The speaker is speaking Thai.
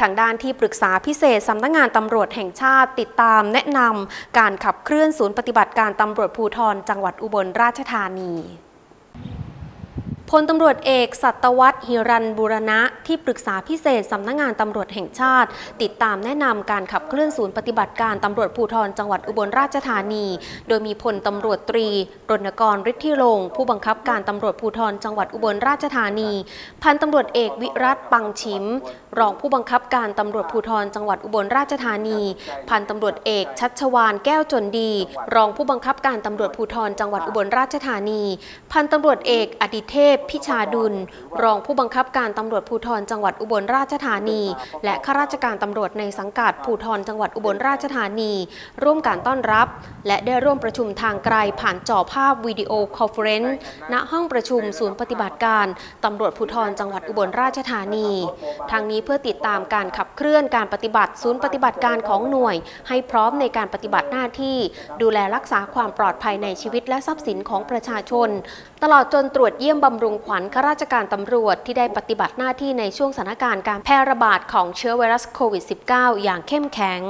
ทางด้านที่ปรึกษาพิเศษสำนักงานตำรวจแห่งชาติติดตามแนะนำการขับเคลื่อนศูนย์ปฏิบัติการตำรวจภูธรจังหวัดอุบลราชธานี พลตำรวจเอกสัตวัตหิรันบุรณะที่ปรึกษาพิเศษสำนักงานตำรวจแห่งชาติ ติดตามแนะนำการขับเคลื่อนศูนย์ปฏิบัติการตำรวจภูธรจังหวัดอุบลราชธานี โดยมีพลตำรวจตรีรณกรฤทธิลงผู้บังคับการตำรวจภูธรจังหวัดอุบลราชธานี พันตำรวจเอกวิรัตปังชิม รองผู้บังคับการตำรวจภูธรจังหวัดอุบลราชธานี พันตำรวจเอกชัชวานแก้วจนดี รองผู้บังคับการตำรวจภูธรจังหวัดอุบลราชธานี พันตำรวจเอกอดิเทพพิชาดุล รองผู้บังคับการตำรวจภูธรจังหวัดอุบลราชธานี และข้าราชการตำรวจในสังกัดภูธรจังหวัดอุบลราชธานี ร่วมการต้อนรับ และได้ร่วมประชุมทางไกลผ่านจอภาพวิดีโอคอนเฟอเรนซ์ณห้องประชุมศูนย์ปฏิบัติการตำรวจภูธรจังหวัดอุบลราชธานี ทางนี้เพื่อติดตามการขับเคลื่อนการปฏิบัติศูนย์ปฏิบัติการของหน่วย ให้พร้อมในการปฏิบัติหน้าที่ ดูแลรักษาความปลอดภัยในชีวิตและทรัพย์สินของประชาชน ตลอดจนตรวจเยี่ยมบำรุงงขวัญข้าราชการตำรวจที่ได้ปฏิบัติหน้าที่ในช่วงสถานการณ์การแพร่ระบาดของเชื้อไวรัสโควิด -19 อย่างเข้มแข็ง